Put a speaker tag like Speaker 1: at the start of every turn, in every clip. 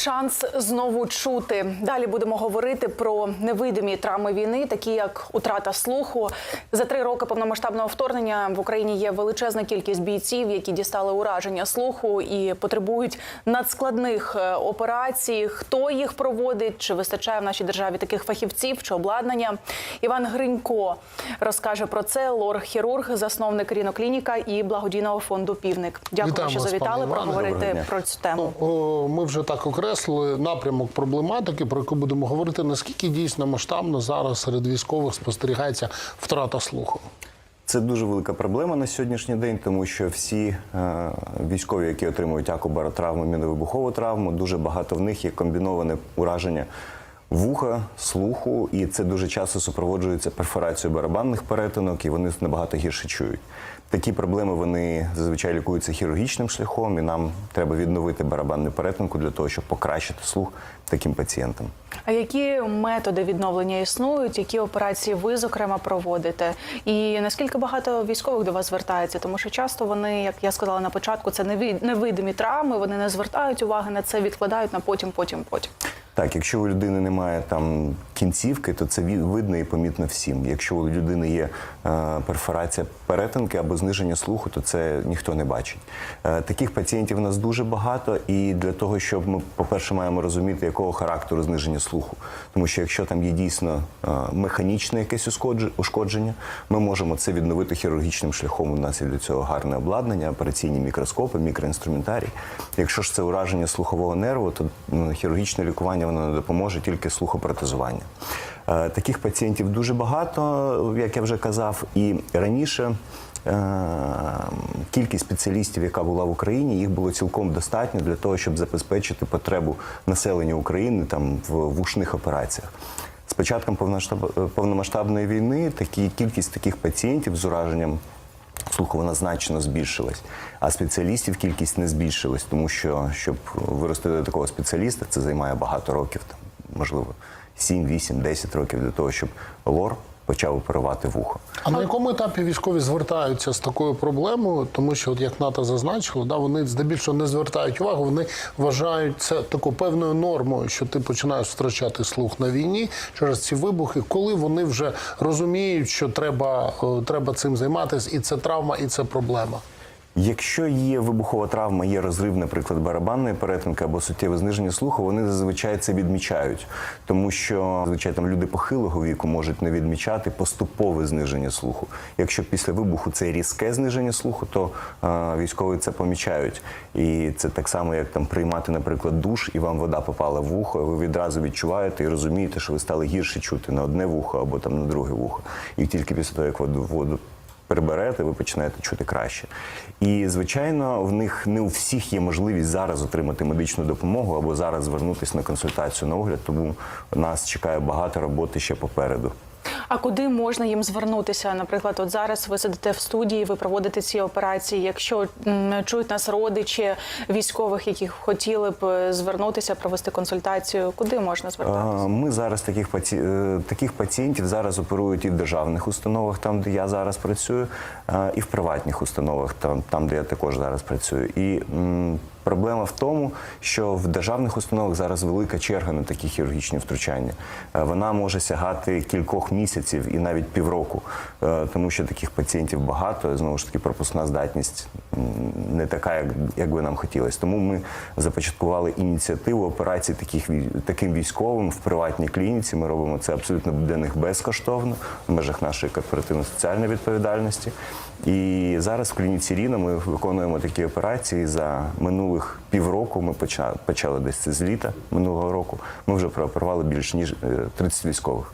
Speaker 1: шанс знову чути. Далі будемо говорити про невидимі травми війни, такі як утрата слуху. За три роки повномасштабного вторгнення в Україні є величезна кількість бійців, які дістали ураження слуху і потребують надскладних е, операцій. Хто їх проводить? Чи вистачає в нашій державі таких фахівців чи обладнання? Іван Гринько розкаже про це. Лор-хірург, засновник Ріноклініка і благодійного фонду Півник. Дякую,
Speaker 2: Вітаємо
Speaker 1: що завітали проговорити про цю тему.
Speaker 2: Ну, о, Ми вже так окреслили напрямок проблематики, про яку будемо говорити. Наскільки дійсно масштабно зараз серед військових спостерігається втрата слуху?
Speaker 3: Це дуже велика проблема на сьогоднішній день, тому що всі е, військові, які отримують акубаротравму, міновибухову травму, дуже багато в них є комбіноване ураження вуха, слуху, і це дуже часто супроводжується перфорацією барабанних перетинок, і вони набагато гірше чують. Такі проблеми вони зазвичай лікуються хірургічним шляхом, і нам треба відновити барабанну перетинку для того, щоб покращити слух таким пацієнтам.
Speaker 1: А які методи відновлення існують? Які операції ви зокрема проводите? І наскільки багато військових до вас звертається? Тому що часто вони, як я сказала на початку, це невид- невидимі травми. Вони не звертають уваги на це, відкладають на потім, потім, потім.
Speaker 3: Так, якщо у людини немає там кінцівки, то це видно і помітно всім. Якщо у людини є е, перфорація перетинки або зниження слуху, то це ніхто не бачить. Е, таких пацієнтів у нас дуже багато, і для того, щоб ми, по-перше, маємо розуміти, якого характеру зниження слуху. Тому що якщо там є дійсно е, механічне якесь ушкодження, ми можемо це відновити хірургічним шляхом. У нас є для цього гарне обладнання, операційні мікроскопи, мікроінструментарій. Якщо ж це ураження слухового нерву, то м, хірургічне лікування воно не допоможе, тільки слухопротезування. Е, Таких пацієнтів дуже багато, як я вже казав, і раніше. е, Кількість спеціалістів, яка була в Україні, їх було цілком достатньо для того, щоб забезпечити потребу населення України там в вушних операціях. З початком повноштаб- повномасштабної війни такі кількість таких пацієнтів з ураженням слуху вона значно збільшилась, а спеціалістів кількість не збільшилась, тому що щоб виростити до такого спеціаліста, це займає багато років, там, можливо, 7, 8, 10 років для того, щоб лор почав оперувати вухо.
Speaker 2: А на якому етапі військові звертаються з такою проблемою? Тому що, от як НАТО зазначило, да, вони здебільшого не звертають увагу, вони вважають це такою певною нормою, що ти починаєш втрачати слух на війні через ці вибухи, коли вони вже розуміють, що треба, треба цим займатися, і це травма, і це проблема.
Speaker 3: Якщо є вибухова травма, є розрив, наприклад, барабанної перетинки або суттєве зниження слуху, вони зазвичай це відмічають, тому що зазвичай там люди похилого віку можуть не відмічати поступове зниження слуху. Якщо після вибуху це різке зниження слуху, то е, військові це помічають. І це так само, як там приймати, наприклад, душ, і вам вода попала в вухо, ви відразу відчуваєте і розумієте, що ви стали гірше чути на одне вухо або там на друге вухо. І тільки після того, як воду воду приберете, ви починаєте чути краще. І звичайно, в них не у всіх є можливість зараз отримати медичну допомогу або зараз звернутися на консультацію на огляд, тому нас чекає багато роботи ще попереду.
Speaker 1: А куди можна їм звернутися? Наприклад, от зараз ви сидите в студії, ви проводите ці операції. Якщо чують нас родичі військових, які хотіли б е, звернутися, провести консультацію, куди можна звертатися?
Speaker 3: Ми зараз таких паці... е, таких пацієнтів зараз оперують і в державних установах, там де я зараз працюю, і в приватних установах, там, там де я також зараз працюю. І проблема в тому, що в державних установах зараз велика черга на такі хірургічні втручання. Е, Вона може сягати кількох місяців і навіть півроку, е, тому що таких пацієнтів багато. Знову ж таки, пропускна здатність не така, як, як би нам хотілося. Тому ми започаткували ініціативу операцій таких таким військовим в приватній клініці. Ми робимо це абсолютно для них безкоштовно в межах нашої корпоративно-соціальної відповідальності. І зараз в клініці Ріна ми виконуємо такі операції за минулих півроку. Ми почали, почали десь з літа минулого року. Ми вже прооперували більш ніж е, 30 військових.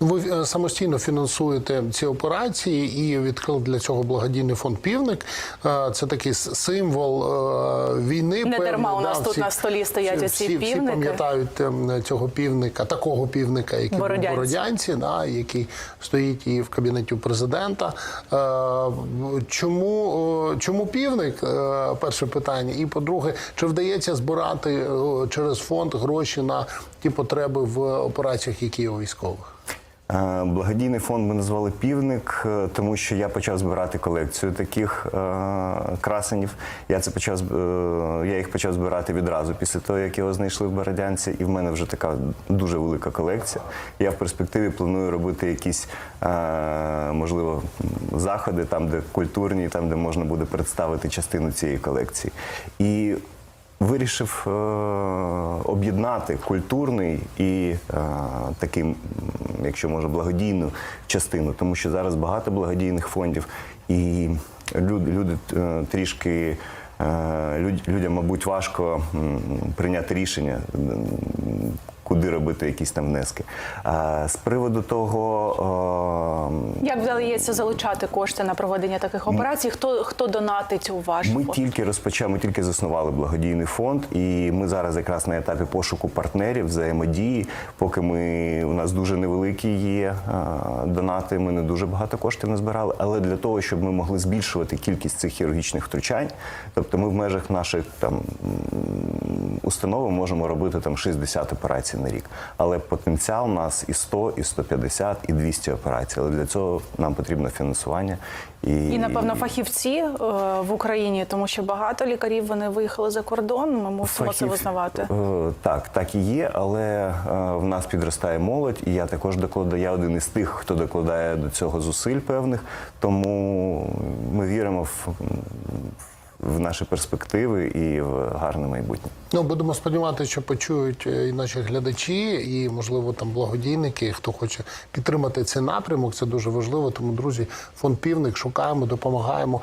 Speaker 2: Ви е, самостійно фінансуєте ці операції і відкрили для цього благодійний фонд Півник. Е, Це такий символ е, війни.
Speaker 1: Не дарма у нас тут на столі стоять
Speaker 2: всі,
Speaker 1: оці
Speaker 2: всі,
Speaker 1: півники.
Speaker 2: Всі пам'ятають ем, цього півника, такого півника, який був
Speaker 1: Бородянці.
Speaker 2: в Бородянці, да, який стоїть і в кабінеті президента. Чому, чому півник? Перше питання. І по-друге, чи вдається збирати через фонд гроші на ті потреби в операціях, які є у військових?
Speaker 3: Благодійний фонд ми назвали Півник, е, тому що я почав збирати колекцію таких е, красенів. Я це почав е, я їх почав збирати відразу після того, як його знайшли в Бородянці, і в мене вже така дуже велика колекція. Я в перспективі планую робити якісь можливо заходи, там, де культурні, там, де можна буде представити частину цієї колекції. І вирішив е, об'єднати культурний і е, такий, якщо може, благодійну частину, тому що зараз багато благодійних фондів, і люди, люди е, трішки. е, Людям, мабуть, важко прийняти рішення, куди робити якісь там внески. А з приводу того, е,
Speaker 1: Як вдається залучати кошти на проведення таких операцій? Хто хто донатить у ваш
Speaker 3: Ми
Speaker 1: фонд?
Speaker 3: тільки розпочали, ми тільки заснували благодійний фонд, і ми зараз якраз на етапі пошуку партнерів, взаємодії. Поки ми у нас дуже невеликі є а, донати, ми не дуже багато коштів назбирали. Але для того, щоб ми могли збільшувати кількість цих хірургічних втручань, тобто ми в межах наших там установи можемо робити там 60 операцій на рік. Але потенціал у нас і 100, і 150, і 200 операцій. Але для цього нам потрібно фінансування.
Speaker 1: І напевно фахівці е, в Україні, тому що багато лікарів вони виїхали за кордон. Ми мусимо це визнавати.
Speaker 3: Е, Так, так і є, але е, в нас підростає молодь, і я також докладаю. Я один із тих, хто докладає до цього зусиль певних. Тому ми віримо в, в наші перспективи і в гарне майбутнє.
Speaker 2: Ну, будемо сподіватися, що почують е, і наші глядачі, і можливо там благодійники, хто хоче підтримати цей напрямок. Це дуже важливо. Тому, друзі, фонд півник шукаємо, допомагаємо.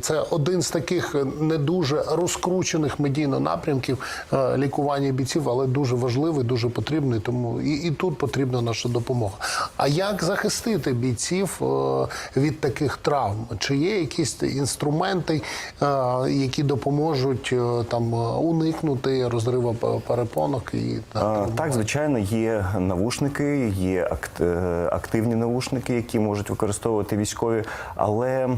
Speaker 2: Це один з таких е, не дуже розкручених медійно напрямків е, лікування бійців, але дуже важливий, дуже потрібний. Тому і, і тут потрібна наша допомога. А як захистити бійців від таких травм? Чи є якісь інструменти, які допоможуть е, там е, уникнути розриву перепонок і
Speaker 3: А, Так, звичайно, є навушники, є е, активні навушники, які можуть використовувати військові. Але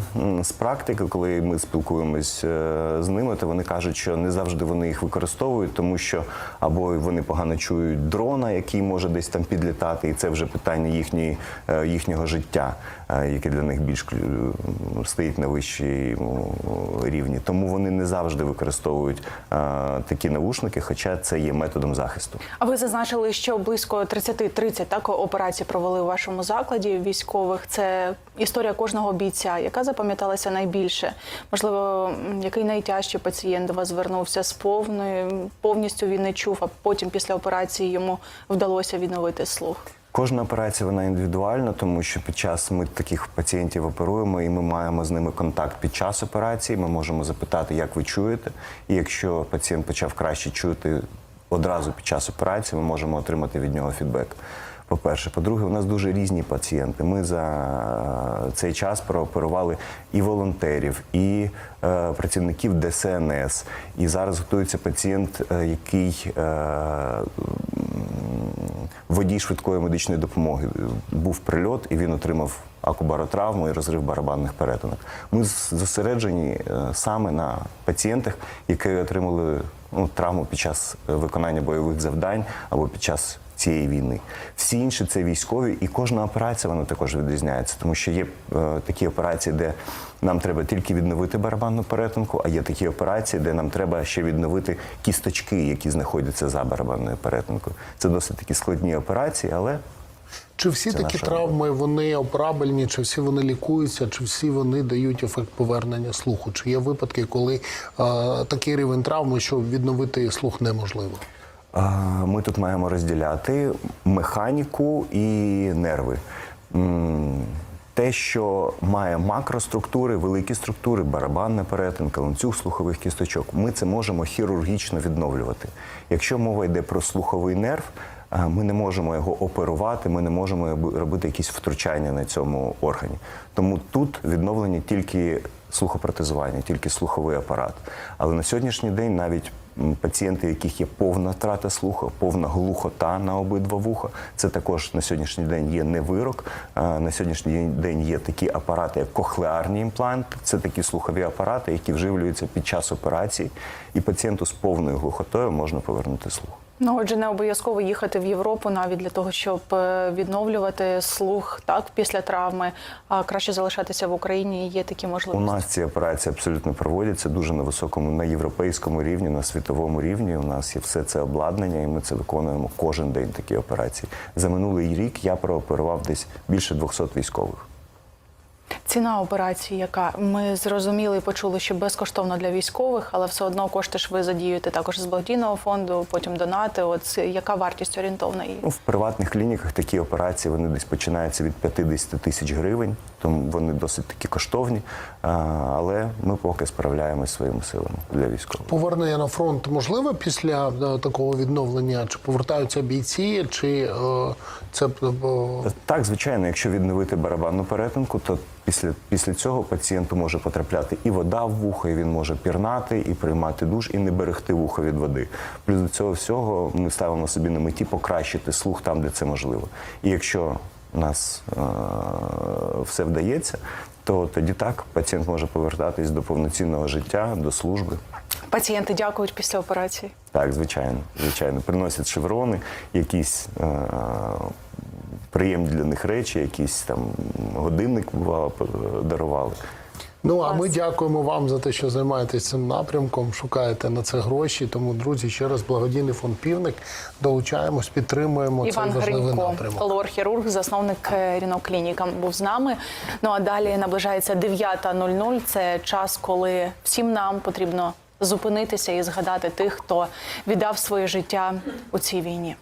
Speaker 3: з практики, коли ми спілкуємось е, з ними, то вони кажуть, що не завжди вони їх використовують, тому що або вони погано чують дрона, який може десь там підлітати, і це вже питання їхньої, е, їхнього життя, е, яке для них більш клю- стоїть на вищому рівні. Тому вони не завжди використовують е, такі навушники, хоча це є методом захисту.
Speaker 1: А ви зазначили, що близько 30-30 так операцій провели у вашому закладі військових. Це історія кожного бійця, яка запам'яталася найбільше. Можливо, який найтяжчий пацієнт до вас звернувся з повною, повністю він не чув, а потім після операції йому вдалося відновити слух.
Speaker 3: Кожна операція вона індивідуальна, тому що під час ми таких пацієнтів оперуємо, і ми маємо з ними контакт під час операції. Ми можемо запитати, як ви чуєте. І якщо пацієнт почав краще чути одразу під час операції, ми можемо отримати від нього фідбек. По-перше, по-друге, у нас дуже різні пацієнти. Ми за цей час прооперували і волонтерів, і е, працівників ДСНС. І зараз готується пацієнт, е, який е, водій швидкої медичної допомоги. Був прильот, і він отримав акубаротравму і розрив барабанних перетинок. Ми зосереджені е, саме на пацієнтах, які отримали ну, травму під час е, виконання бойових завдань або під час цієї війни. Всі інші це військові, і кожна операція вона також відрізняється, тому що є е, такі операції, де нам треба тільки відновити барабанну перетинку, а є такі операції, де нам треба ще відновити кісточки, які знаходяться за барабанною перетинкою. Це досить такі складні операції, але
Speaker 2: Чи всі
Speaker 3: Це
Speaker 2: такі травми вони операбельні, чи всі вони лікуються, чи всі вони дають ефект повернення слуху? Чи є випадки, коли е, такий рівень травми, що відновити слух неможливо?
Speaker 3: Ми тут маємо розділяти механіку і нерви. Те, що має макроструктури, великі структури, барабанна перетинка, ланцюг слухових кісточок, ми це можемо хірургічно відновлювати. Якщо мова йде про слуховий нерв, ми не можемо його оперувати, ми не можемо робити якісь втручання на цьому органі. Тому тут відновлення тільки слухопротезування, тільки слуховий апарат. Але на сьогоднішній день навіть пацієнти, яких є повна втрата слуху, повна глухота на обидва вуха, це також на сьогоднішній день є не вирок. На сьогоднішній день є такі апарати, як кохлеарні імпланти. Це такі слухові апарати, які вживлюються під час операції, і пацієнту з повною глухотою можна повернути слух.
Speaker 1: Ну, отже, не обов'язково їхати в Європу навіть для того, щоб е, відновлювати слух так після травми. А краще залишатися в Україні. Є такі можливості.
Speaker 3: У нас ці операції абсолютно проводяться дуже на високому, на європейському рівні, на світовому рівні. У нас є все це обладнання, і ми це виконуємо кожен день. Такі операції. За минулий рік я прооперував десь більше 200 військових.
Speaker 1: Ціна операції, яка ми зрозуміли і почули, що безкоштовно для військових, але все одно кошти ж ви задіюєте також з благодійного фонду, потім донати. От яка вартість орієнтовна її?
Speaker 3: Ну, в приватних клініках такі операції вони десь починаються від 50 тисяч гривень, тому вони досить такі коштовні. А, але ми поки справляємось своїми силами для військових.
Speaker 2: Повернення на фронт можливе після е, такого відновлення? Чи повертаються бійці, чи е, це е,
Speaker 3: Так, звичайно, якщо відновити барабанну перетинку, то після, після цього пацієнту може потрапляти і вода в вухо, і він може пірнати, і приймати душ, і не берегти вухо від води. Плюс до цього всього ми ставимо собі на меті покращити слух там, де це можливо. І якщо у нас е- все вдається, то тоді так пацієнт може повертатись до повноцінного життя, до служби.
Speaker 1: Пацієнти дякують після операції.
Speaker 3: Так, звичайно, звичайно. Приносять шеврони, якісь е- приємні для них речі, якісь там годинник бувало, дарували.
Speaker 2: Ну а ми дякуємо вам за те, що займаєтесь цим напрямком, шукаєте на це гроші. Тому, друзі, ще раз благодійний фонд Півник. Долучаємось, підтримуємо
Speaker 1: Іван
Speaker 2: цей важливий
Speaker 1: Гринько,
Speaker 2: напрямок.
Speaker 1: лор-хірург, засновник е, Ріноклініка, був з нами. Ну а далі наближається 9.00. Це час, коли всім нам потрібно зупинитися і згадати тих, хто віддав своє життя у цій війні.